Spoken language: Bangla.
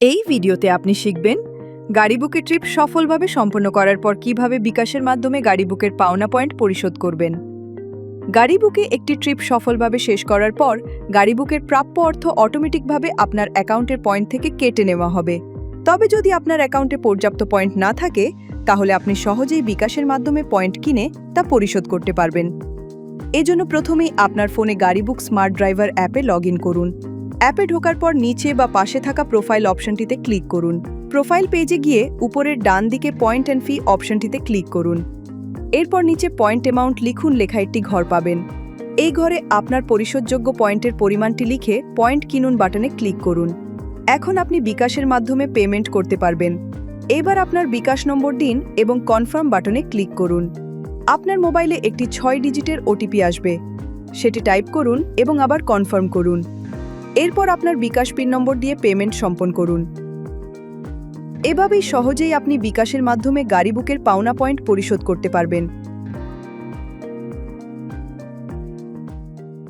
এই ভিডিওতে আপনি শিখবেন গাড়ি বুকের ট্রিপ সফলভাবে সম্পন্ন করার পর কীভাবে বিকাশের মাধ্যমে গাড়ি বুকের পাওনা পয়েন্ট পরিশোধ করবেন। গাড়ি বুকে একটি ট্রিপ সফলভাবে শেষ করার পর গাড়ি বুকের প্রাপ্য অর্থ অটোমেটিকভাবে আপনার অ্যাকাউন্টের পয়েন্ট থেকে কেটে নেওয়া হবে। তবে যদি আপনার অ্যাকাউন্টে পর্যাপ্ত পয়েন্ট না থাকে, তাহলে আপনি সহজেই বিকাশের মাধ্যমে পয়েন্ট কিনে তা পরিশোধ করতে পারবেন। এজন্য প্রথমেই আপনার ফোনে গাড়ি বুক স্মার্ট ড্রাইভার অ্যাপে লগ করুন। অ্যাপে ঢোকার পর নিচে বা পাশে থাকা প্রোফাইল অপশনটিতে ক্লিক করুন। প্রোফাইল পেজে গিয়ে উপরের ডান দিকে পয়েন্ট অ্যান্ড ফি অপশনটিতে ক্লিক করুন। এরপর নিচে পয়েন্ট অ্যামাউন্ট লিখুন লেখা একটি ঘর পাবেন। এই ঘরে আপনার পরিশোধযোগ্য পয়েন্টের পরিমাণটি লিখে পয়েন্ট কিনুন বাটনে ক্লিক করুন। এখন আপনি বিকাশের মাধ্যমে পেমেন্ট করতে পারবেন। এবার আপনার বিকাশ নম্বর দিন এবং কনফার্ম বাটনে ক্লিক করুন। আপনার মোবাইলে একটি ছয় ডিজিটের ওটিপি আসবে। সেটি টাইপ করুন এবং আবার কনফার্ম করুন। এরপর আপনার বিকাশ পিন নম্বর দিয়ে পেমেন্ট সম্পন্ন করুন। এভাবেই সহজেই আপনি বিকাশের মাধ্যমে গাড়ি বুকের পাওনা পয়েন্ট পরিশোধ করতে পারবেন।